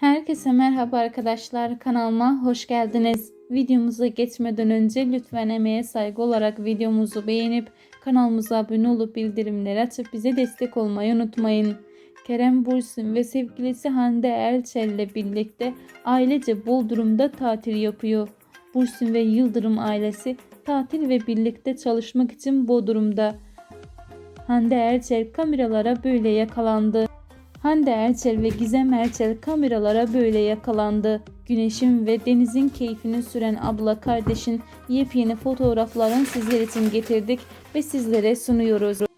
Herkese merhaba arkadaşlar kanalıma hoş geldiniz. Videomuza geçmeden önce lütfen emeğe saygı olarak videomuzu beğenip kanalımıza abone olup bildirimleri açıp bize destek olmayı unutmayın. Kerem Bursin ve sevgilisi Hande Erçel ile birlikte ailece Bodrum'da tatil yapıyor. Bursin ve Yıldırım ailesi tatil ve birlikte çalışmak için Bodrum'da. Hande Erçel kameralara böyle yakalandı. Hande Erçel ve Gizem Erçel kameralara böyle yakalandı. Güneşin ve denizin keyfini süren abla kardeşin yepyeni fotoğraflarını sizler için getirdik ve sizlere sunuyoruz.